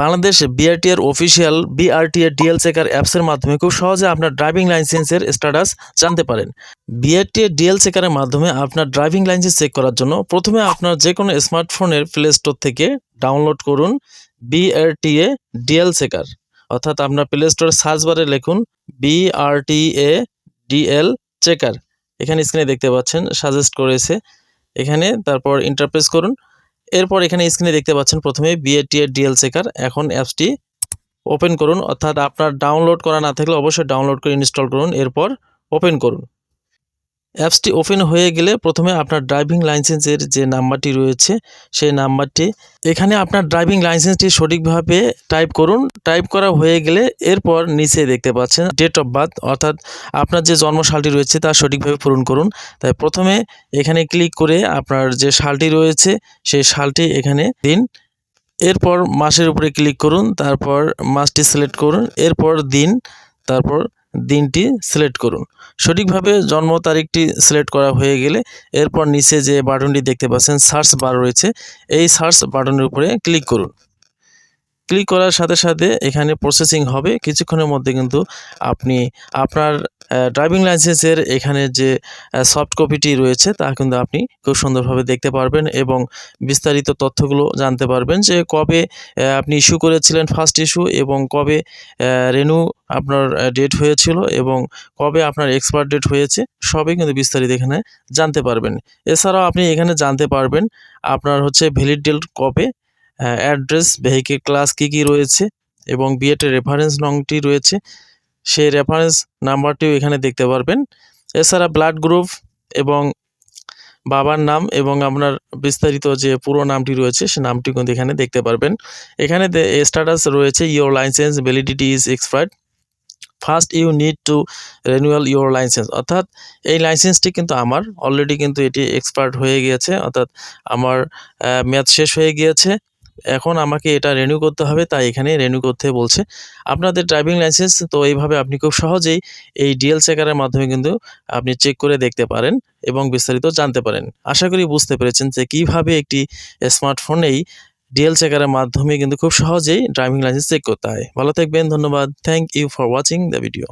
Bangladesh BRT এর official BRT এর DL checker অ্যাপসের মাধ্যমে খুব সহজে আপনার ড্রাইভিং লাইসেন্সের স্ট্যাটাস জানতে পারেন। বিআরটি এর ডিএল চেকারের মাধ্যমে আপনার ড্রাইভিং লাইসেন্স চেক করার জন্য প্রথমে আপনার যে কোনো স্মার্টফোনের প্লে স্টোর থেকে ডাউনলোড করুন বিআরটিএ ডিএল চেকার। অর্থাৎ আপনার প্লে স্টোরে সার্চ বারে লিখুন বিআরটিএ ডিএল চেকার। এখানে স্ক্রিনে দেখতে পাচ্ছেন, সাজেস্ট করেছে। এখানে তারপর ইন্টারপ্রেস করুন। এরপর এখানে স্ক্রিনে দেখতে পাচ্ছেন প্রথমে বিএটি এর ডিএল চেকার এখন অ্যাপসটি ওপেন করুন। অর্থাৎ আপনার ডাউনলোড করা না থাকলে অবশ্যই ডাউনলোড করে ইনস্টল করুন। এরপর ওপেন করুন। অ্যাপসটি ওপেন হয়ে গেলে প্রথমে আপনার ড্রাইভিং লাইসেন্সের যে নাম্বারটি রয়েছে, সেই নাম্বারটি, এখানে আপনার ড্রাইভিং লাইসেন্সটি সঠিকভাবে টাইপ করুন। টাইপ করা হয়ে গেলে এরপর নিচে দেখতে পাচ্ছেন ডেট অফ বার্থ, অর্থাৎ আপনার যে জন্মসালটি রয়েছে তা সঠিকভাবে পূরণ করুন। তাই প্রথমে এখানে ক্লিক করে আপনার যে সালটি রয়েছে, সেই সালটি এখানে দিন। এরপর মাসের উপরে ক্লিক করুন, তারপর মাসটি সিলেক্ট করুন। এরপর দিন, তারপর দিনটি সিলেক্ট করুন। সঠিকভাবে জন্ম তারিখটি সিলেক্ট করা হয়ে গেলে এরপর নিচে যে বাটনটি দেখতে পাচ্ছেন, সার্চ বার রয়েছে। এই সার্চ বাটনের উপরে ক্লিক করুন। ক্লিক করার সাথে সাথে এখানে প্রসেসিং হবে। কিছুক্ষণের মধ্যে কিন্তু আপনি আপনার ড্রাইভিং লাইসেন্সের এখানে যে সফট কপিটি রয়েছে তা কিন্তু আপনি খুব সুন্দরভাবে দেখতে পারবেন এবং বিস্তারিত তথ্যগুলো জানতে পারবেন যে কবে আপনি ইস্যু করেছিলেন ফার্স্ট ইস্যু এবং কবে রেনু আপনার ডেট হয়েছিল এবং কবে আপনার এক্সপায়ার ডেট হয়েছে সবই কিন্তু বিস্তারিত এখানে জানতে পারবেন। এছাড়াও আপনি এখানে জানতে পারবেন আপনার হচ্ছে ভ্যালিড ডেট কবে অ্যাড্রেস ভেহিকেল ক্লাস কী কী রয়েছে এবং বিএটের রেফারেন্স নংটি রয়েছে, সেই রেফারেন্স নাম্বারটিও এখানে দেখতে পারবেন। এছাড়া ব্লাড গ্রুপ এবং বাবার নাম এবং আপনার বিস্তারিত যে পুরো নামটি রয়েছে, সে নামটি কিন্তু এখানে দেখতে পারবেন। এখানে স্ট্যাটাস রয়েছে your licence validity is expired first you need to renewal your licence অর্থাৎ এই লাইসেন্সটি কিন্তু আমার অলরেডি কিন্তু এটি এক্সপায়ার্ড হয়ে গিয়েছে। অর্থাৎ আমার মেয়াদ শেষ হয়ে গিয়েছে। এখন আমাকে এটা রেনিউ করতে হবে, তাই এখানে রেনিউ করতে বলছে। আপনাদের ড্রাইভিং লাইসেন্স তো এইভাবে আপনি খুব সহজেই এই ডিএল চেকারের মাধ্যমে কিন্তু আপনি চেক করে দেখতে পারেন এবং বিস্তারিত জানতে পারেন। আশা করি বুঝতে পেরেছেন যে কীভাবে একটি স্মার্টফোনেই ডিএল চেকারের মাধ্যমে কিন্তু খুব সহজেই ড্রাইভিং লাইসেন্স চেক করতে হয়। ভালো থাকবেন, ধন্যবাদ। Thank you for watching the video